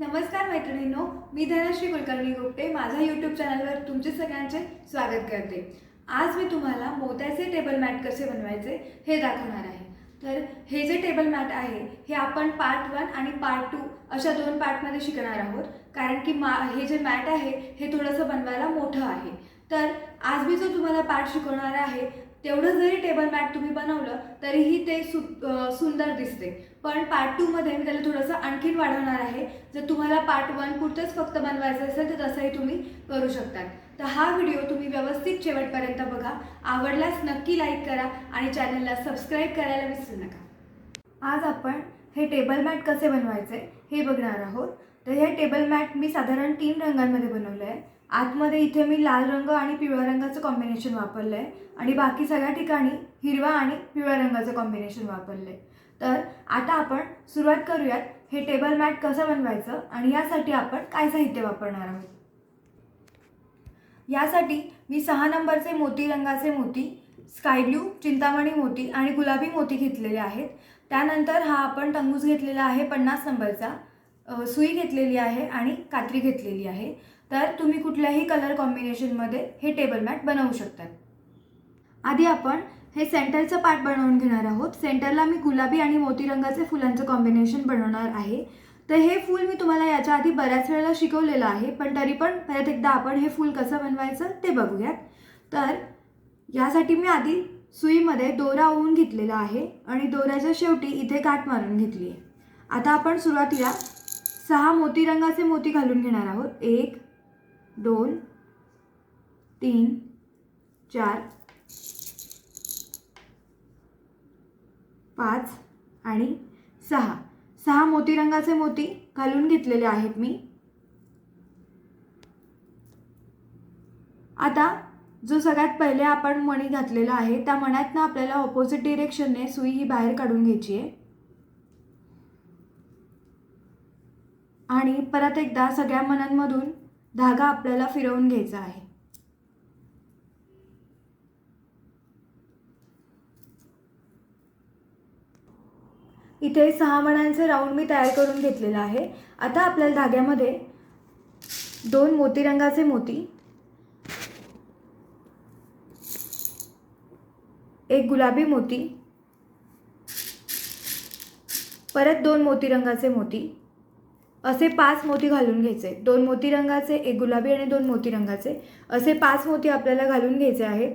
नमस्कार मैत्रिणींनो मी धनश्री कुलकर्णी गुप्ते माझ्या यूट्यूब चॅनलवर तुमचे सगळ्यांचे स्वागत करते. आज मी तुम्हाला मोत्याचे टेबल मॅट कसे बनवायचे हे दाखवणार आहे. तर हे जे टेबल मॅट आहे हे आपण पार्ट वन आणि पार्ट टू अशा दोन पार्टमध्ये शिकणार आहोत. कारण की मा हे जे मॅट आहे हे थोडंसं बनवायला मोठं आहे. तर आज मी जो तुम्हाला पार्ट शिकवणार आहे तेवढं जरी टेबल मॅट तुम्ही बनवलं तरीही ते सु सुंदर दिसते. पण पार्ट टूमध्ये मी त्याला थोडंसं आणखीन वाढवणार आहे. जर तुम्हाला पार्ट वन पुरतंच फक्त बनवायचं असेल तर तसंही तुम्ही करू शकता तर हा व्हिडिओ तुम्ही व्यवस्थित शेवटपर्यंत बघा. आवडल्यास नक्की लाईक करा आणि चॅनलला सबस्क्राईब करायला विसरू नका. आज आपण हे टेबल मॅट कसे बनवायचे हे बघणार आहोत. तर हे टेबल मॅट मी साधारण तीन रंगांमध्ये बनवलं आहे आतमध्ये इथे मी लाल रंग आणि पिवळ्या रंगाचं कॉम्बिनेशन वापरलं आहे आणि बाकी सगळ्या ठिकाणी हिरवा आणि पिवळ्या रंगाचं कॉम्बिनेशन वापरलं आहे तर आता आपण सुरुवात करूयात. हे टेबल मॅट कसं बनवायचं आणि यासाठी आपण काय साहित्य वापरणार आहोत? यासाठी मी सहा नंबरचे मोती रंगाचे मोती स्काय ब्ल्यू चिंतामणी मोती आणि गुलाबी मोती घेतलेले आहेत. त्यानंतर हा आपण टंगूस घेतलेला आहे पन्नास नंबरचा. सुई घेतलेली आहे आणि कात्री घेतलेली आहे. तर तुम्ही कुठल्याही कलर कॉम्बिनेशनमध्ये हे टेबल मॅट बनवू शकतात. आधी आपण हे सेंटरचं पार्ट बनवून घेणार आहोत. सेंटरला मी गुलाबी आणि मोती रंगाचे फुलांचं कॉम्बिनेशन बनवणार आहे. तर हे फूल मी तुम्हाला याच्या आधी बऱ्याच वेळेला शिकवलेलं आहे पण तरी पण परत एकदा आपण हे फूल कसं बनवायचं ते बघूयात. तर यासाठी मी आधी सुईमध्ये दोरा ओवून घेतलेला आहे आणि दोऱ्याच्या शेवटी इथे गाठ मारून घेतली आहे. आता आपण सुरुवातीला सहा मोती रंगाचे मोती घालून घेणार आहोत. एक दोन तीन चार पाच आणि सहा. सहा मोती रंगाचे मोती घालून घेतलेले आहेत मी. आता जो सगळ्यात पहिले आपण मणी घातलेला आहे त्या मण्यातनं आपल्याला ऑपोजिट डिरेक्शनने सुई ही बाहेर काढून घ्यायची आहे. आणि परत एकदा सगळ्या मनांमधून धागा आपल्याला फिरवून घ्यायचा आहे. इथे सहा मण्यांचे राऊंड मी तयार करून घेतलेलं आहे. आता आपल्याला धाग्यामध्ये दोन मोती रंगाचे मोती एक गुलाबी मोती परत दोन मोती रंगाचे मोती. असे पाच मोती घालून घ्यायचे. दोन मोती रंगाचे एक गुलाबी आणि दोन मोती रंगाचे. असे पाच मोती आपल्याला घालून घ्यायचे आहेत.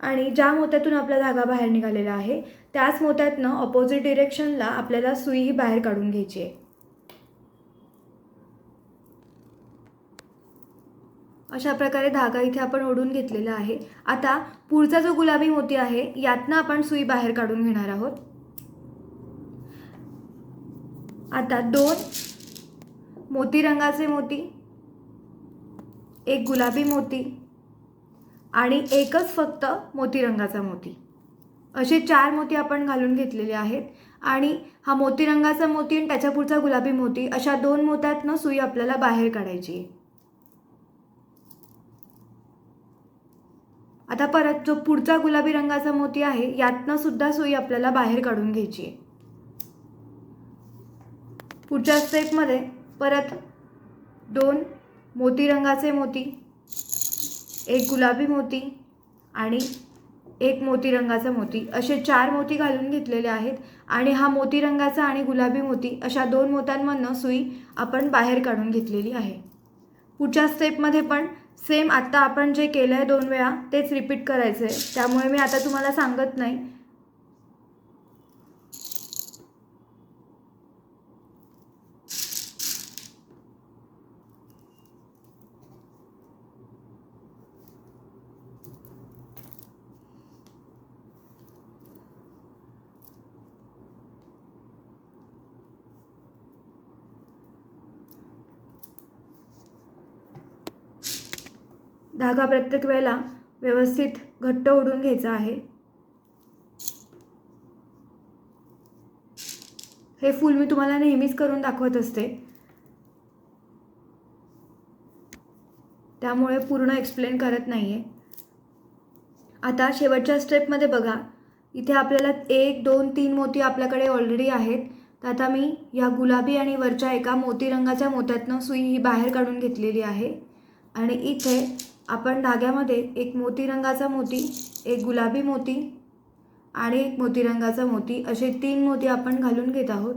आणि ज्या मोत्यातून आपला धागा बाहेर निघालेला आहे त्याच मोत्यातनं ऑपोजिट डिरेक्शनला आपल्याला सुई ही बाहेर काढून घ्यायची आहे. अशा प्रकारे धागा इथे आपण ओढून घेतलेला आहे. आता पुढचा जो गुलाबी मोती आहे यातनं आपण सुई बाहेर काढून घेणार आहोत. आता दोन मोती रंगाचे मोती एक गुलाबी मोती आणि एकच फक्त मोती रंगाचा मोती. असे चार मोती आपण घालून घेतलेले आहेत आणि हा मोती रंगाचा मोती आणि त्याच्या पुढचा गुलाबी मोती अशा दोन मोत्यातनं सुई आपल्याला बाहेर काढायची आहे. आता परत जो पुढचा गुलाबी रंगाचा मोती आहे यातनं सुद्धा सुई आपल्याला बाहेर काढून घ्यायची आहे. पुढच्या स्टेपमध्ये परत दोन मोती रंगाचे मोती एक गुलाबी मोती आणि एक मोती रंगाचा मोती. असे चार मोती घालून घेतलेले आहेत आणि हा मोती रंगाचा आणि गुलाबी मोती अशा दोन मोत्यांमधनं सुई आपण बाहेर काढून घेतलेली आहे. पुढच्या स्टेपमध्ये पण सेम आत्ता आपण जे केलं आहे दोन वेळा तेच रिपीट करायचं आहे त्यामुळे मी आता तुम्हाला सांगत नाही. धागा प्रत्येक वेळेला व्यवस्थित घट्ट ओढून घ्यायचा आहे. हे फूल मी तुम्हाला नेहमीच करून दाखवत असते. त्यामुळे पूर्ण एक्सप्लेन करत नाही आहे आता शेवटच्या स्टेपमध्ये बघा. इथे आपल्याला एक दोन तीन मोती आपल्याकडे ऑलरेडी आहेत. तर आता मी या गुलाबी आणि वरच्या एका मोती रंगाच्या मोत्यातनं सुई ही बाहेर काढून घेतलेली आहे. आणि इथे आपण धाग्यामध्ये एक मोती रंगाचा मोती एक गुलाबी मोती आणि एक मोती रंगाचा मोती असे तीन मोती आपण घालून घेत आहोत.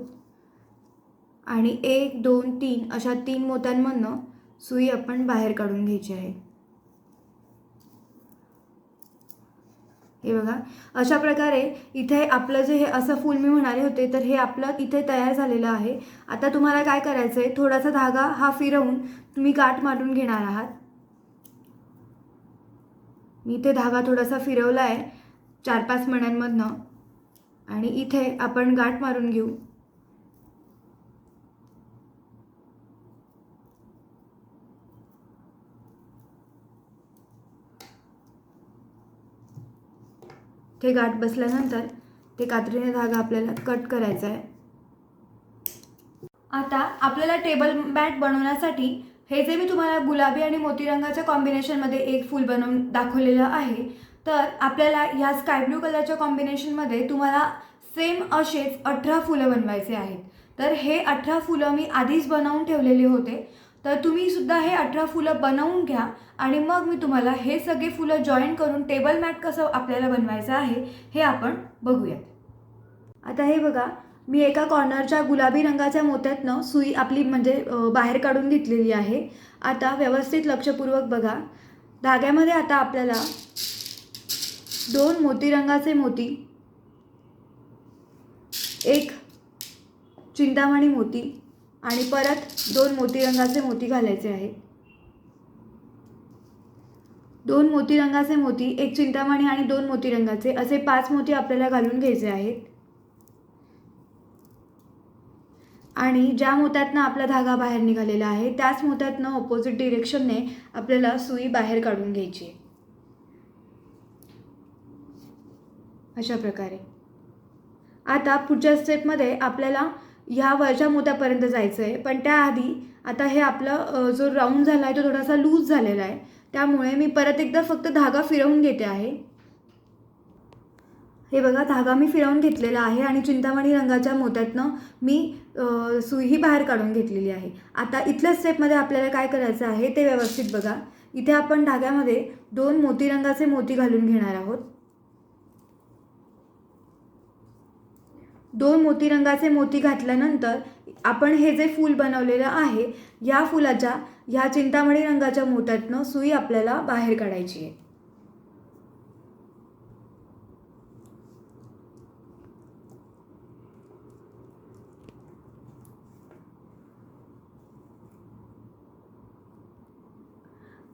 आणि एक दोन तीन अशा तीन मोत्यांमधनं सुई आपण बाहेर काढून घ्यायची आहे. हे बघा अशा प्रकारे इथे आपलं जे हे असं फूल मी म्हणाले होते तर हे आपलं इथे तयार झालेलं आहे. आता तुम्हाला काय करायचं आहे थोडासा धागा हा फिरवून तुम्ही गाठ मारून घेणार आहात. मी ते धागा थोडासा फिरवला आहे चार पाच मण्यांमधनं. आणि इथे आपण गाठ मारून घेऊ. ते गाठ बसल्यानंतर ते कात्रीने धागा आपल्याला कट करायचा आहे आता आपल्याला टेबल मॅट बनवण्यासाठी हे जे मी तुम्हाला गुलाबी आणि मोती रंगाच्या कॉम्बिनेशनमध्ये एक फूल बनवून दाखवलेलं आहे तर आपल्याला ह्या स्काय ब्ल्यू कलरच्या कॉम्बिनेशनमध्ये तुम्हाला सेम असेच अठरा फुलं बनवायचे आहेत. तर हे अठरा फुलं मी आधीच बनवून ठेवलेले होते. तर तुम्ही सुद्धा हे अठरा फुलं बनवून घ्या आणि मग मी तुम्हाला हे सगळे फुलं जॉईन करून टेबल मॅट कसं आपल्याला बनवायचं आहे हे आपण बघूयात. आता हे बघा मी एका कॉर्नरच्या गुलाबी रंगाच्या मोत्यातनं सुई आपली म्हणजे बाहेर काढून घेतलेली आहे. आता व्यवस्थित लक्षपूर्वक बघा. धाग्यामध्ये आता आपल्याला दोन मोती रंगाचे मोती एक चिंतामणी मोती आणि परत दोन मोती रंगाचे मोती घालायचे आहेत. दोन मोती रंगाचे मोती एक चिंतामणी आणि दोन मोती रंगाचे असे पाच मोती आपल्याला घालून घ्यायचे आहेत. आणि ज्या मोत्यातनं आपला धागा बाहेर निघालेला आहे त्याच मोत्यातनं ऑपोजिट डिरेक्शनने आपल्याला सुई बाहेर काढून घ्यायची आहे. अशा प्रकारे. आता पुढच्या स्टेपमध्ये आपल्याला ह्या वरच्या मोत्यापर्यंत जायचं आहे पण त्याआधी आता हे आपलं जो राऊंड झाला आहे तो थोडासा लूज झालेला आहे. त्यामुळे मी परत एकदा फक्त धागा फिरवून घेते आहे. हे बघा धागा मी फिरवून घेतलेला आहे आणि चिंतामणी रंगाच्या मोत्यातनं मी सुईही सुई ही बाहेर काढून घेतलेली आहे. आता इथल्या स्टेपमध्ये आपल्याला काय करायचं आहे ते व्यवस्थित बघा. इथे आपण धाग्यामध्ये दोन मोती रंगाचे मोती घालून घेणार आहोत. दोन मोती रंगाचे मोती घातल्यानंतर आपण हे जे फूल बनवलेलं आहे या फुलाच्या ह्या चिंतामणी रंगाच्या मोत्यातनं सुई आपल्याला बाहेर काढायची आहे.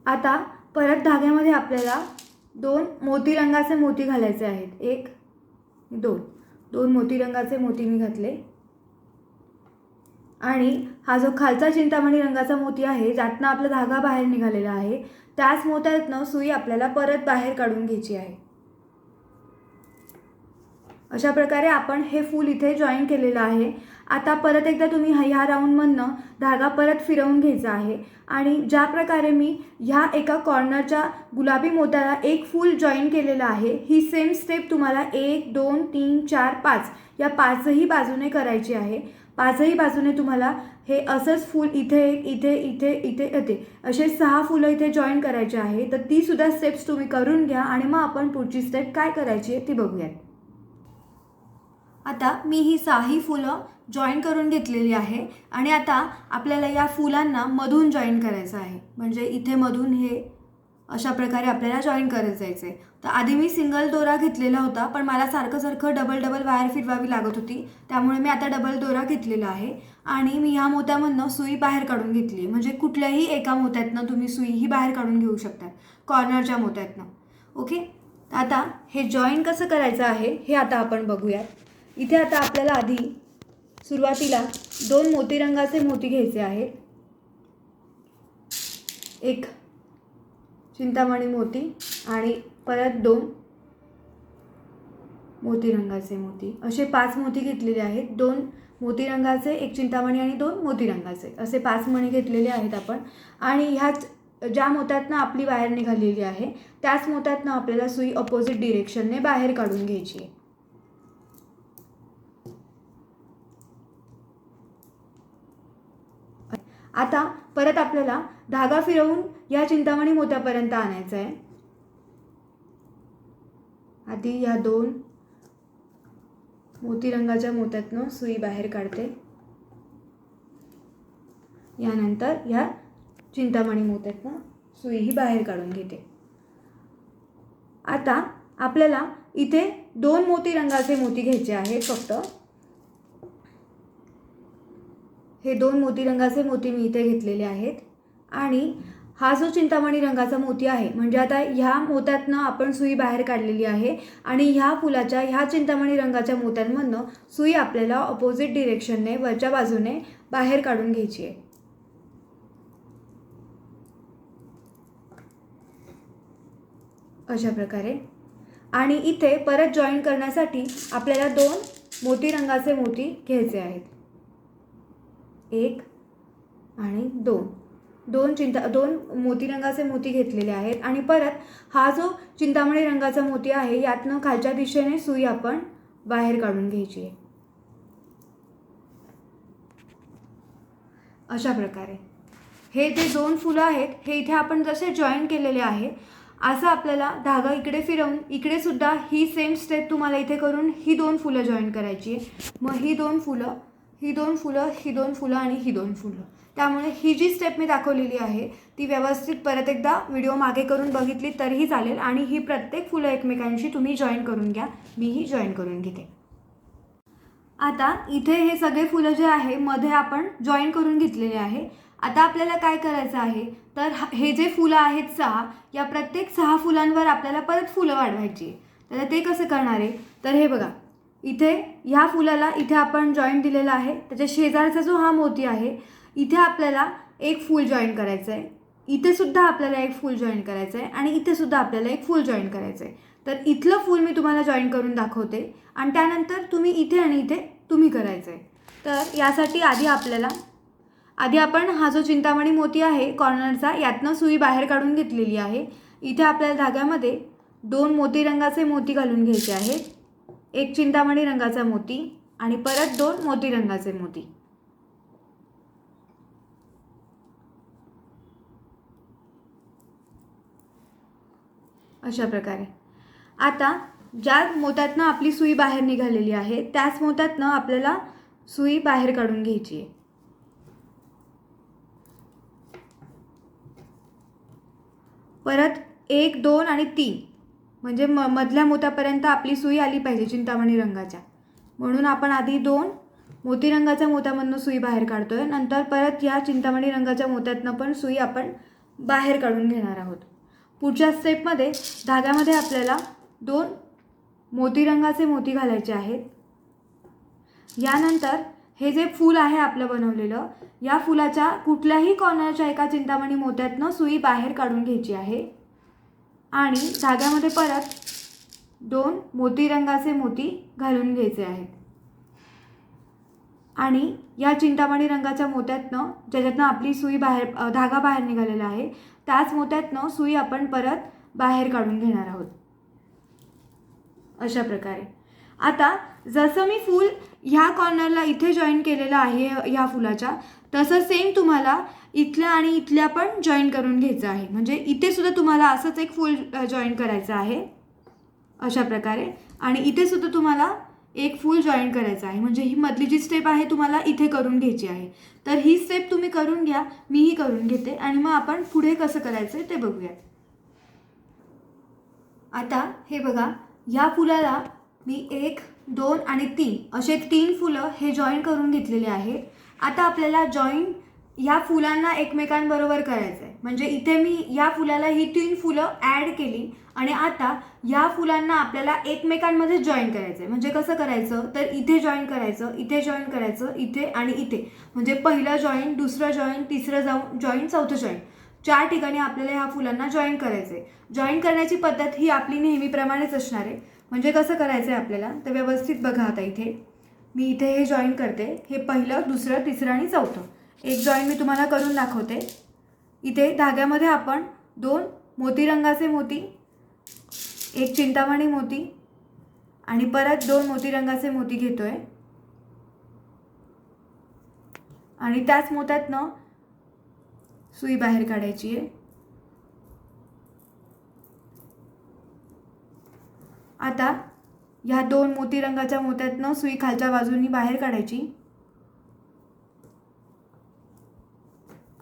आता परत धाग्यामध्ये आपल्याला दोन मोती रंगाचे मोती घालायचे आहेत. एक दोन. दोन मोती रंगाचे मोती मी घातले. आणि हा जो खालचा चिंतामणी रंगाचा मोती आहे ज्यातनं आपला धागा बाहेर निघालेला आहे त्याच मोत्यातनं सुई आपल्याला परत बाहेर काढून घ्यायची आहे. अशा प्रकारे आपण हे फूल इथे जॉईन केलेलं आहे. आता परत एकदा तुम्ही ह्या- ह्या राऊंडमधनं धागा परत फिरवून घ्यायचा आहे. आणि ज्या प्रकारे मी ह्या एका कॉर्नरच्या गुलाबी मोत्याला एक फूल जॉईन केलेलं आहे ही सेम स्टेप तुम्हाला एक दोन तीन चार पाच या पाचही बाजूने करायची आहे. पाचही बाजूने तुम्हाला हे असंच फूल इथे एक इथे इथे इथे येते असे सहा फुलं इथे जॉईन करायचे आहे. तर तीसुद्धा स्टेप्स तुम्ही करून घ्या आणि मग आपण पुढची स्टेप काय करायची आहे ती बघूयात. आता मी ही साही फुलं जॉईन करून घेतलेली आहे आणि आता आपल्याला या फुलांना मधून जॉईन करायचं आहे. म्हणजे इथे मधून हे अशा प्रकारे आपल्याला जॉईन करत जायचं आहे तर आधी मी सिंगल दोरा घेतलेला होता पण मला सारखं सारखं डबल डबल वायर फिरवावी लागत होती. त्यामुळे मी आता डबल दोरा घेतलेला आहे आणि मी ह्या मोत्यामधनं सुई बाहेर काढून घेतली म्हणजे कुठल्याही एका मोत्यातनं तुम्ही सुई ही बाहेर काढून घेऊ शकता कॉर्नरच्या मोत्यातनं. ओके आता हे जॉईन कसं करायचं आहे हे आता आपण बघूयात. इथे आता आपल्याला आधी सुरुवातीला दोन मोती रंगाचे मोती घ्यायचे आहेत. एक चिंतामणी मोती आणि परत दोन मोती रंगाचे मोती. असे पाच मोती घेतलेले आहेत. दोन मोती रंगाचे एक चिंतामणी आणि दोन मोती रंगाचे असे पाच मणी घेतलेले आहेत आपण. आणि ह्याच ज्या मोत्यातनं आपली बाहेर निघालेली आहे त्याच मोत्यातनं आपल्याला सुई अपोजिट डिरेक्शनने बाहेर काढून घ्यायची आहे. आता परत आपल्याला धागा फिरवून या चिंतामणी मोत्यापर्यंत आणायचं आहे आधी या दोन मोती रंगाच्या मोत्यातनं सुई बाहेर काढते. यानंतर ह्या चिंतामणी मोत्यातनं सुई ही बाहेर काढून घेते. आता आपल्याला इथे दोन मोती रंगाचे मोती घ्यायचे आहेत फक्त. हे दोन मोती रंगाचे मोती मी इथे घेतलेले आहेत. आणि हा जो चिंतामणी रंगाचा मोती आहे म्हणजे आता ह्या मोत्यातनं आपण सुई बाहेर काढलेली आहे आणि ह्या फुलाच्या ह्या चिंतामणी रंगाच्या मोत्यांमधनं सुई आपल्याला ऑपोजिट डिरेक्शनने वरच्या बाजूने बाहेर काढून घ्यायची आहे. अशा प्रकारे. आणि इथे परत जॉईन करण्यासाठी आपल्याला दोन मोती रंगाचे मोती घ्यायचे आहेत. एक आणि दोन. दोन चिंता दोन मोती रंगाचे मोती घेतलेले आहेत. आणि परत हा जो चिंतामणी रंगाचा मोती आहे यातनं खालच्या दिशेने सुई आपण बाहेर काढून घ्यायची आहे. अशा प्रकारे. हे जे दोन फुलं आहेत हे इथे आपण जसे जॉईन केलेले आहे असं आपल्याला धागा इकडे फिरवून इकडे सुद्धा ही सेम स्टेप तुम्हाला इथे करून ही दोन फुलं जॉईन करायची आहे. मग ही दोन फुलं ही दोन फुलं ही दोन फुलं आणि ही दोन फुलं. त्यामुळे ही जी स्टेप मी दाखवलेली आहे ती व्यवस्थित परत एकदा व्हिडिओ मागे करून बघितली तरीही चालेल आणि ही प्रत्येक फुलं एकमेकांशी तुम्ही जॉईन करून घ्या मीही जॉईन करून घेते. आता इथे हे सगळे फुलं जे आहे मध्ये आपण जॉईन करून घेतलेले आहे. आता आपल्याला काय करायचं आहे? तर हे जे फुलं आहेत सहा या प्रत्येक सहा फुलांवर आपल्याला परत फुलं वाढवायची आहे. तर ते कसं करणार आहे? तर हे बघा इथे ह्या फुलाला इथे आपण जॉईंट दिलेला आहे. त्याच्या शेजारचा जो हा मोती आहे इथे आपल्याला एक फूल जॉईन करायचं आहे इथे सुद्धा आपल्याला एक फूल जॉईन करायचं आहे आणि इथे सुद्धा आपल्याला एक फूल जॉईन करायचं आहे तर इथलं फूल मी तुम्हाला जॉईन करून दाखवते आणि त्यानंतर तुम्ही इथे आणि इथे तुम्ही करायचं आहे तर यासाठी आधी आपल्याला आधी आपण हा जो चिंतामणी मोती आहे कॉर्नरचा यातनं सुई बाहेर काढून घेतलेली आहे. इथे आपल्याला धाग्यामध्ये दोन मोती रंगाचे मोती घालून घ्यायचे आहेत. एक चिंतामणी रंगाचा मोती आणि परत दोन मोती रंगाचे मोती. अशा प्रकारे. आता ज्या मोत्यातनं आपली सुई बाहेर निघालेली आहे त्याच मोत्यातनं आपल्याला सुई बाहेर काढून घ्यायची आहे. परत एक दोन आणि तीन. म्हणजे म मधल्या मोत्यापर्यंत आपली सुई आली पाहिजे चिंतामणी रंगाच्या. म्हणून आपण आधी दोन मोती रंगाच्या मोत्यामधनं सुई बाहेर काढतो आहे नंतर परत या चिंतामणी रंगाच्या मोत्यातनं पण सुई आपण बाहेर काढून घेणार आहोत. पुढच्या स्टेपमध्ये धाग्यामध्ये आपल्याला दोन मोती रंगाचे मोती घालायचे आहेत. यानंतर हे जे फूल आहे आपलं बनवलेलं या फुलाच्या कुठल्याही कॉर्नरच्या एका चिंतामणी मोत्यातनं सुई बाहेर काढून घ्यायची आहे. आणि धाग्यामध्ये परत दोन मोती रंगाचे मोती घालून घ्यायचे आहेत. आणि या चिंतामणी रंगाच्या मोत्यातनं ज्याच्यातनं आपली सुई बाहेर धागा बाहेर निघालेला आहे त्याच मोत्यातनं सुई आपण परत बाहेर काढून घेणार आहोत. अशा प्रकारे. आता जसं मी फूल ह्या कॉर्नरला इथे जॉईन केलेलं आहे ह्या फुलाच्या तसं सेम तुम्हाला इथल्या आणि इथल्या पण जॉईन करून घ्यायचं आहे. म्हणजे इथे सुद्धा तुम्हाला असंच एक फूल जॉईन करायचं आहे. अशा प्रकारे. आणि इथे सुद्धा तुम्हाला एक फूल जॉईन करायचं आहे. म्हणजे ही मधली जी स्टेप आहे तुम्हाला इथे करून घ्यायची आहे. तर ही स्टेप तुम्ही करून घ्या मीही करून घेते. आणि मग आपण पुढे कसं करायचं आहे ते बघूया. आता हे बघा या फुलाला मी एक दोन आणि तीन असे तीन फुलं हे जॉईन करून घेतलेले आहेत आता आपल्याला जॉईन ह्या फुलांना एकमेकांबरोबर करायचं आहे म्हणजे इथे मी या फुलाला ही तीन फुलं ॲड केली आणि आता या फुलांना आपल्याला एकमेकांमध्ये जॉईन करायचं आहे म्हणजे कसं करायचं? तर इथे जॉईन करायचं इथे जॉईन करायचं इथे आणि इथे. म्हणजे पहिलं जॉईन दुसरं जॉईन तिसरं जाऊन जॉईन चौथं जॉईन चार ठिकाणी आपल्याला ह्या फुलांना जॉईन करायचं आहे जॉईन करण्याची पद्धत ही आपली नेहमीप्रमाणेच असणार आहे. म्हणजे कसं करायचं आहे आपल्याला? तर व्यवस्थित बघा आता इथे. मी इथे हे जॉईन करते. हे पहिलं दुसरं तिसरं आणि चौथं. एक जॉईन मी तुम्हाला करून दाखवते. इथे धाग्यामध्ये आपण दोन मोती रंगाचे मोती एक चिंतामणी मोती आणि परत दोन मोती रंगाचे मोती घेतोय. आणि त्याच मोत्यातनं सुई बाहेर काढायची आहे. आता ह्या दोन मोती रंगाच्या मोत्यातनं सुई खालच्या बाजूनी बाहेर काढायची.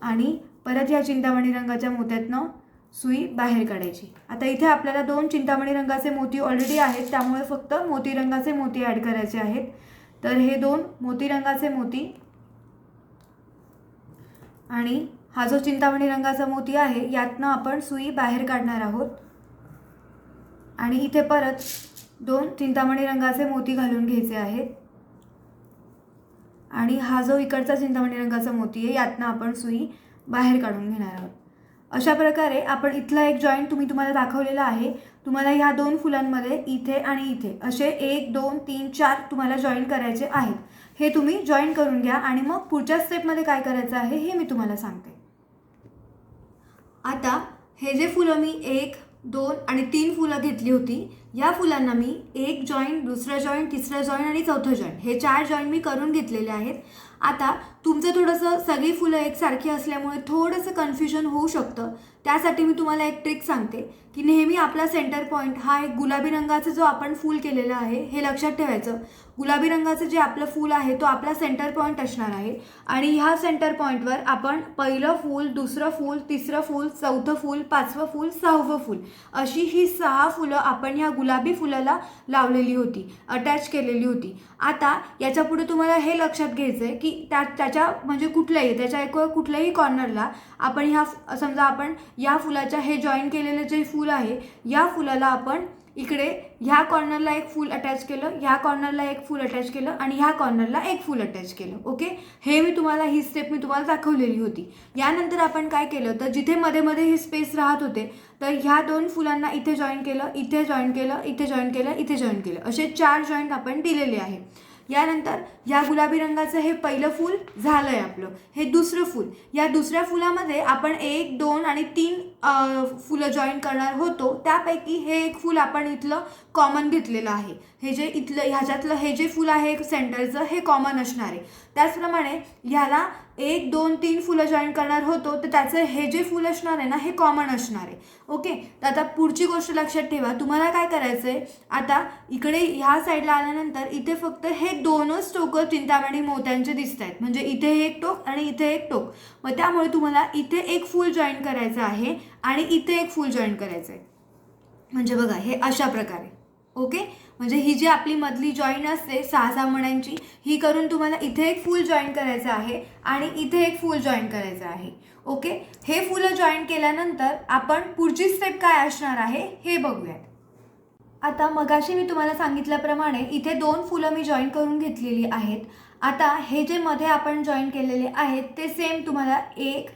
आणि परत ह्या चिंतामणी रंगाच्या मोत्यातनं सुई बाहेर काढायची. आता इथे आपल्याला दोन चिंतामणी रंगाचे मोती ऑलरेडी आहेत त्यामुळे फक्त मोती रंगाचे मोती ॲड करायचे आहेत. तर हे दोन मोती रंगाचे मोती आणि हा जो चिंतामणी रंगाचा मोती आहे यातनं आपण सुई बाहेर काढणार आहोत. आणि इथे परत दोन चिंतामणी रंगाचे मोती घालून घ्यायचे आहेत. आणि हा जो इकडचा चिंतामणी रंगाचा मोती आहे यातनं आपण सुई बाहेर काढून घेणार आहोत. अशा प्रकारे आपण इथला एक जॉईंट तुम्ही तुम्हाला दाखवलेला आहे. तुम्हाला ह्या दोन फुलांमध्ये इथे आणि इथे असे एक दोन तीन चार तुम्हाला जॉईन करायचे आहेत. हे तुम्ही जॉईन करून घ्या आणि मग पुढच्या स्टेपमध्ये काय करायचं आहे हे मी तुम्हाला सांगते. आता हे जे फुलं मी एक दोन आणि तीन फुलं घेतली होती या फुलांना मी एक जॉईंट दुसरं जॉईंट तिसरं जॉईंट आणि चौथं जॉईंट हे चार जॉईंट मी करून घेतलेले आहेत. आता तुमचं थोडंसं सगळी फुलं एकसारखी असल्यामुळे थोडंसं कन्फ्युजन होऊ शकतं. त्यासाठी मी तुम्हाला एक ट्रिक सांगते की नेहमी आपला सेंटर पॉईंट हा एक गुलाबी रंगाचा जो आपण फूल केलेला आहे हे लक्षात ठेवायचं. गुलाबी रंगाचं जे आपलं फूल आहे तो आपला सेंटर पॉईंट असणार आहे. आणि ह्या सेंटर पॉईंटवर आपण पहिलं फूल दुसरं फूल तिसरं फूल चौथं फूल पाचवं फूल सहावं फूल अशी ही सहा फुलं आपण ह्या गुलाबी फुलाला लावलेली होती अटॅच केलेली होती. आता याच्यापुढे तुम्हाला हे लक्षात घ्यायचं आहे की त्या त्याच्या म्हणजे कुठल्याही त्याच्या एक कुठल्याही कॉर्नरला आपण ह्या समजा आपण या फुलाच्या हे जॉईन केलेलं जे फूल आहे या फुलाला आपण इकडे ह्या कॉर्नरला एक फूल अटॅच केलं ह्या कॉर्नरला एक फूल अटॅच केलं आणि ह्या कॉर्नरला एक फूल अटॅच केलं. ओके? हे मी तुम्हाला ही स्टेप मी तुम्हाला दाखवलेली होती. यानंतर आपण काय केलं तर जिथे मध्ये मध्ये हे स्पेस राहत होते तर ह्या दोन फुलांना इथे जॉईन केलं इथे जॉईन केलं इथे जॉईन केलं इथे जॉईन केलं. असे चार जॉईंट आपण दिलेले आहे. यानंतर या गुलाबी रंगाचं हे पहिलं फूल झालं आहे आपलं. हे दुसरं फूल. या दुसऱ्या फुलामध्ये आपण एक दोन आणि तीन फुलं जॉईन करणार होतो त्यापैकी हे एक फूल आपण इथलं कॉमन घेतलेलं आहे. हे जे इथलं ह्याच्यातलं हे जे फूल आहे सेंटरचं हे कॉमन असणार आहे. त्याचप्रमाणे ह्याला एक दोन तीन फुलं जॉईन करणार होतो तर त्याचं हे जे फूल असणार आहे ना हे कॉमन असणार आहे. ओके? तर आता पुढची गोष्ट लक्षात ठेवा. तुम्हाला काय करायचं आहे आता इकडे ह्या साईडला आल्यानंतर इथे फक्त हे दोनच टोकं चिंतामणी मोत्यांचे दिसत आहेत म्हणजे इथे एक टोक आणि इथे एक टोक. मग त्यामुळे तुम्हाला इथे एक फूल जॉईन करायचं आहे. आणि इथे एक फूल जॉईन करायचं आहे म्हणजे बघा हे अशा प्रकारे. ओके? म्हणजे ही जी आपली मधली जॉईन असते सहा सहा मण्यांची ही करून तुम्हाला इथे एक फूल जॉईन करायचं आहे आणि इथे एक फूल जॉईन करायचं आहे. ओके? हे फुलं जॉईन केल्यानंतर आपण पुढची स्टेप काय असणार आहे हे बघूयात. आता मगाशी मी तुम्हाला सांगितल्याप्रमाणे इथे दोन फुलं मी जॉईन करून घेतलेली आहेत. आता हे जे मध्ये आपण जॉईन केलेले आहेत ते सेम तुम्हाला एक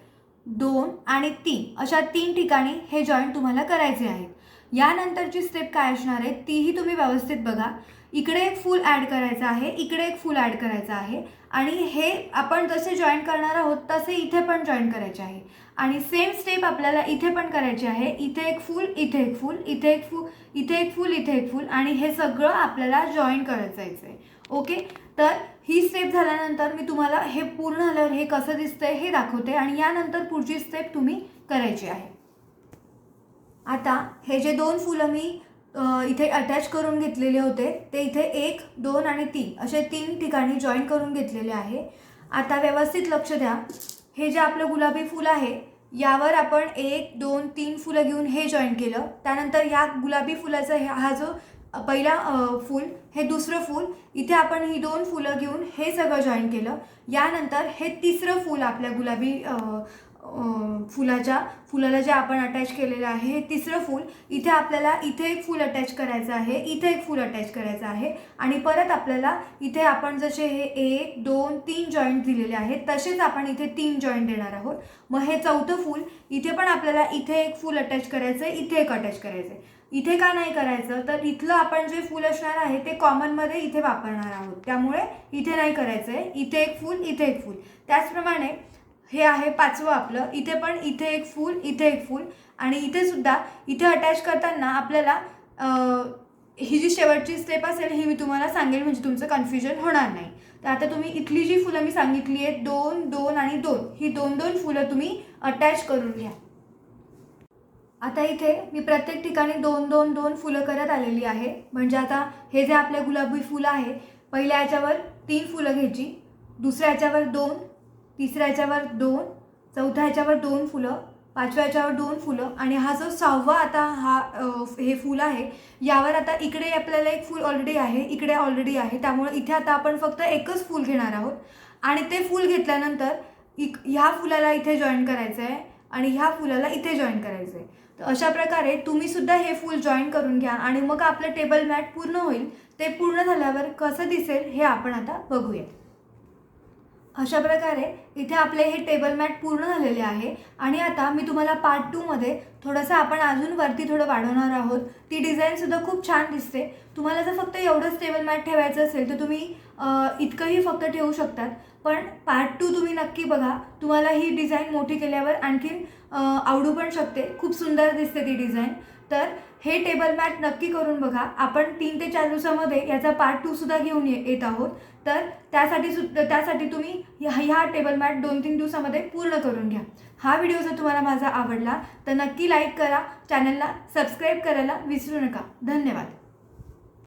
दोन आणि तीन अशा तीन ठिकाणी हे जॉईन तुम्हाला करायचे आहेत. यानंतरची स्टेप काय असणार आहे तीही तुम्ही व्यवस्थित बघा. इकडे एक फूल ॲड करायचं आहे इकडे एक फूल ॲड करायचं आहे. आणि हे आपण जसे जॉईन करणार आहोत तसे इथे पण जॉईन करायचे आहे. आणि सेम स्टेप आपल्याला इथे पण करायची आहे. इथे एक फूल इथे एक फूल इथे एक फूल इथे एक फूल इथे एक फूल आणि हे सगळं आपल्याला जॉईन करत जायचं आहे. ओके तर ही स्टेप झाल्यानंतर मी तुम्हाला हे पूर्ण झाल्यावर हे कसं दिसतंय हे दाखवते आणि यानंतर पुढची स्टेप तुम्ही करायची आहे. आता हे जे दोन फुलं मी इथे अटॅच करून घेतलेले होते ते इथे एक दोन आणि तीन असे तीन ठिकाणी जॉईन करून घेतलेले आहे. आता व्यवस्थित लक्ष द्या. हे जे आपलं गुलाबी फूल आहे यावर आपण एक दोन तीन फुलं घेऊन हे जॉईन केलं. त्यानंतर या गुलाबी फुलाचा हा जो पहिला फूल हे दुसरं फूल इथे आपण ही दोन फुलं घेऊन हे सगळं जॉईन केलं. यानंतर हे तिसरं फूल आपल्या गुलाबी फुलाच्या फुलाला जे आपण अटॅच केलेलं आहे हे तिसरं फूल इथे आपल्याला इथे एक फूल अटॅच करायचं आहे इथे एक फूल अटॅच करायचं आहे आणि परत आपल्याला इथे आपण जसे हे एक दोन तीन जॉईंट दिलेले आहेत तसेच आपण इथे तीन जॉईंट देणार आहोत. मग हे चौथं फूल इथे पण आपल्याला इथे एक फूल अटॅच करायचं आहे इथे एक अटॅच करायचं आहे इथे का नाही करायचं? तर इथलं आपण जे फूल असणार आहे ते कॉमनमध्ये इथे वापरणार आहोत. त्यामुळे इथे नाही करायचं आहे इथे एक फूल इथे एक फूल. त्याचप्रमाणे हे आहे पाचवं आपलं. इथे पण इथे एक फूल इथे एक फूल. आणि इथे सुद्धा इथे अटॅच करताना आपल्याला ही जी शेवटची स्टेप असेल ही मी तुम्हाला सांगेल म्हणजे तुमचं कन्फ्युजन होणार नाही. तर आता तुम्ही इथली जी फुलं मी सांगितली आहेत दोन दोन आणि दोन. ही दोन दोन फुलं तुम्ही अटॅच करून घ्या. आता इथे मी प्रत्येक ठिकाणी दोन दोन दोन फुलं करत आलेली आहे. म्हणजे आता हे जे आपले गुलाबी फुलं आहे पहिल्या याच्यावर तीन फुलं घ्यायची. दुसऱ्या याच्यावर दोन तिसऱ्या याच्यावर दोन चौथ्या याच्यावर दोन फुलं पाचव्या याच्यावर दोन फुलं आणि हा जो सहावा आता हा हे फूल आहे यावर आता इकडे आपल्याला एक फूल ऑलरेडी आहे इकडे ऑलरेडी आहे. त्यामुळे इथे आता आपण फक्त एकच फूल घेणार आहोत. आणि ते फूल घेतल्यानंतर इक ह्या फुलाला इथे जॉईन करायचं आहे आणि ह्या फुलाला इथे जॉईन करायचं आहे तर अशा प्रकारे तुम्ही सुद्धा हे फूल जॉईन करून घ्या आणि मग आपलं टेबल मॅट पूर्ण होईल. ते पूर्ण झाल्यावर कसं दिसेल हे आपण आता बघूया. अशा प्रकारे इथे आपले हे टेबल मॅट पूर्ण झालेले आहे. आणि आता मी तुम्हाला पार्ट टूमध्ये थोडंसं आपण अजून वरती थोडं वाढवणार आहोत. ती डिझाईनसुद्धा खूप छान दिसते. तुम्हाला जर फक्त एवढंच टेबल मॅट ठेवायचं असेल तर तुम्ही इतकंही फक्त ठेवू शकतात. पण पार्ट टू तुम्ही नक्की बघा. तुम्हाला ही डिझाईन मोठी केल्यावर आणखीन आवडू पण शकते. खूप सुंदर दिसते ती डिझाईन तर हे टेबल मॅट नक्की करून बघा. आपण तीन ते चार दिवसामध्ये याचा पार्ट टूसुद्धा घेऊन ये येत आहोत. तर त्यासाठी सुद्धा त्यासाठी तुम्ही ह्या ह्या टेबल मॅट दोन तीन दिवसामध्ये पूर्ण करून घ्या. हा व्हिडिओ जर तुम्हाला माझा आवडला तर नक्की लाईक करा. चॅनलला सबस्क्राईब करायला विसरू नका. धन्यवाद.